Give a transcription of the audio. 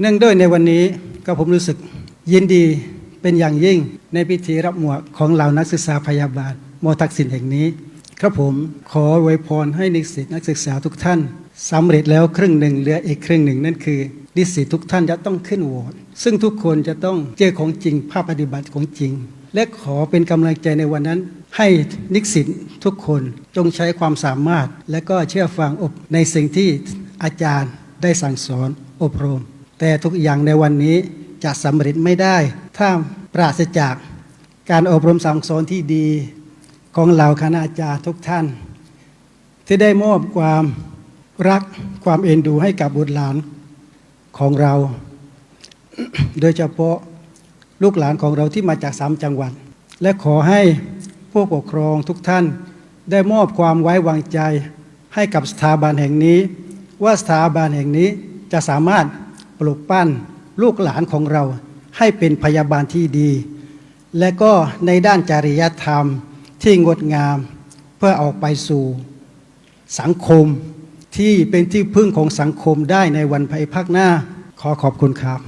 เนื่องด้วยในวันนี้ก็ผมรู้สึกยินดีเป็นอย่างยิ่งในพิธีรับหมวกของเหล่านักศึกษาพยาบาลมทักษิณแห่งนี้ ครับผมขอไวยพรให้นิสิตนักศึกษาทุกท่านสำเร็จแล้วครึ่งหนึ่งเหลืออีกครึ่งหนึ่งนั่นคือนิสิตทุกท่านจะต้องขึ้นโหวตซึ่งทุกคนจะต้องเจอของจริงภาพปฏิบัติของจริง และขอเป็นกำลังใจในวันนั้น ให้นิสิตทุกคนจงใช้ความสามารถ และก็เชื่อฟังอบในสิ่งที่อาจารย์ได้สั่งสอนอบรม แต่ทุกอย่างในวันนี้จะสำเร็จไม่ได้ ถ้าปราศจากการอบรมสั่งสอนที่ดีของเหล่าคณาจารย์ทุกท่าน ที่ได้มอบความรักความเอ็นดูให้กับบุตรหลานของเรา โดยเฉพาะลูกหลานของเราที่มาจากสามจังหวัด และขอให้ผู้ปกครองทุกท่าน ได้มอบความไว้วางใจให้กับสถาบันแห่งนี้ ว่าสถาบันแห่งนี้จะสามารถ ปลูกปั้นลูกหลานของเราให้เป็นพยาบาลที่ดี และก็ในด้านจริยธรรมที่งดงามเพื่อออกไปสู่สังคมที่เป็นที่พึ่งของสังคมได้ในวันภายภาคหน้า ขอขอบคุณครับ